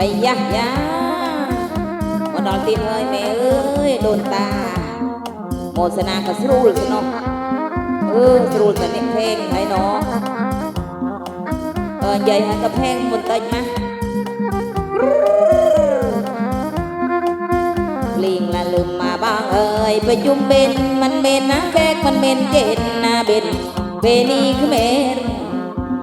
ไอ้ยะยะมันนอนตีนเอ้ยแม่เอ้ยโดนตาโมสนากระสรูลสิเนาะเออสรูลแต่เน็กเพลงไรเนาะเออใหญ่หันกระเพลงบนเตยมะลิงละลืมมาบ้างเอ้ยไปจุ่มเบนมันเบนนะแกกมันเบนเจนนะเบนเบนีขเมร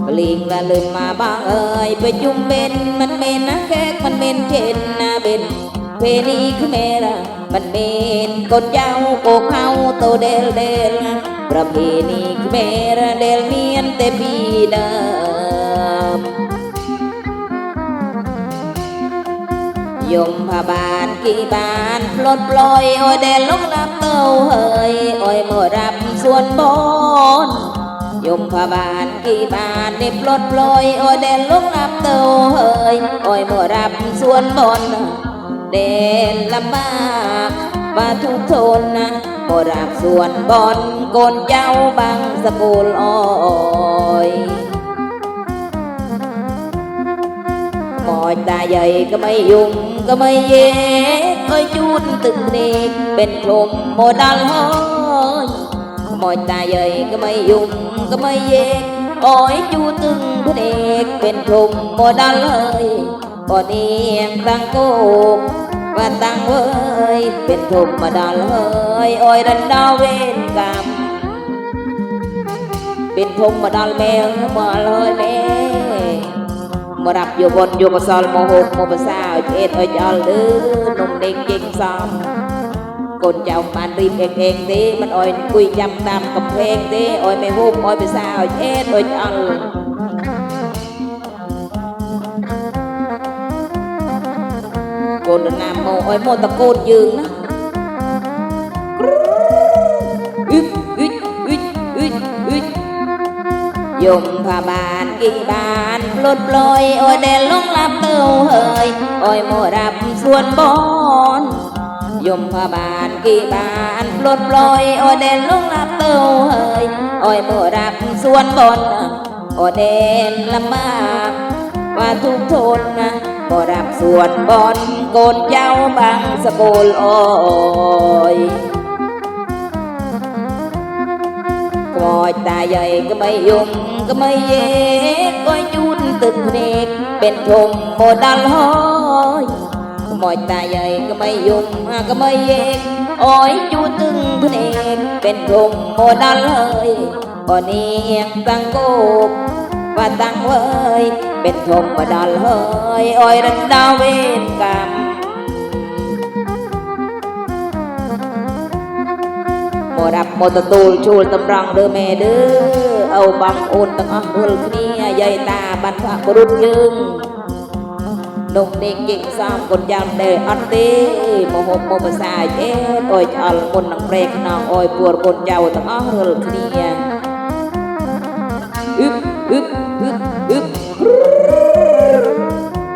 ปลีงละลืมมาบ้างเอ่ยไปจุ่มเป็นมันเมนนะแขกมันเมนเจนนะเป็นเพนีคือเมระมันเมนกดเจ้าโกเขาโตเดลเดลประเพณีคือเมระเดลเมียนแต่ปีเดิมยมพบาลกี่บานปลดปล่อยโอ้ยเดล ยโอ้ยเมื่อรับส่วนบนยมพบาลกี่บาทได้ปลดปล่อยโอ้ยเด่นลุกนับเต้าเฮยโอ้ยเมื่อรับส่วนบนเด่นลำบากมาทุกทนนะเมื่อรับส่วนบนโกนเจ้าบางสกุลอ้อยมอยตาใหญ่ก็ไม่ยุ่งก็ไม่เย็กเอ้ยจุดตึกนี้เป็นชมโมดัลห้อย มอยตาใหญ่ก็ไม่ยุ่งก็ไม่เย็กโอ้ยจูตึงพระเอกเป็นชมโมดัลเลยก่อนนี้ยังตั้งโกกว่าตั้งเว้ยเป็นชมโมดัลเลยโอ้ยดันดาวเวนกรรมเป็นธมมาดัลแมวมาเลยแม่มารับอยู่บนอยู่กับซอลโมหกโมภาษาเอ็ดเอ้ยจอลลือนุ่มเด็กเก่งซ้ำ คนเจ้ามันรีบเองเองดิมันอ้อยคุยจำตามกับเพลงดิอ้อยไม่หุบอ้อยไปสาวเอ็ดเอ้ยจอลโกนนามโมอ้อยโมตะโกนยืงนะอึดอึดอึดอึดอึดยมพาบานกี่บานปลดปล่อยโอ้ยเดนลงรับเต้าเฮยโอ้ยโมรับส่วนบอน ยมพาบานกี่บานปลดปล่อยโอเดนลงรับเต้าเฮยโอ้ยโมรับส่วนบนโอเดนลำบากว่าทุกทนนะโมรับส่วนบอนโกนเจ้าบางสกุลโอ้ยกอดตาใหญ่ก็ไม่ยุ่งก็ไม่เย็ก็ยุ่นตึกเพลกเป็นชมโมดัลห้อ อยตาใหญ่ก็ไม่ยุ่งก็ไม่เย็กอ้อยอยู่ตึงพนเอกเป็นพงโมดันเลยก่อนนี้เอียงตั้งกบว่าตั้งเว้ยเป็นทงโมดันเลยอ้อยรันดาวเวนกรรมมรับมตตูลชูลตำรังเด้อแม่เด้อเอาบังโอนตั้งอังเฮลเนียใหญ่ตาบันพระบรุษยึง នំនេះគិសំកូនយ៉ាងដែលអត់ទេមហូបមកភាសាអេអុយឆ្អល់មុននឹងព្រែកខ្នងអុយពួរកូនចៅទាំងអស់រួលគ្នាអឹបអឹបអឹបអឹប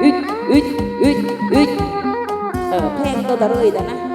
អ៊ឹចអ៊ឹចអ៊ឹចអ៊ឹចអឺเพลงตัวตะរុยแต่นะ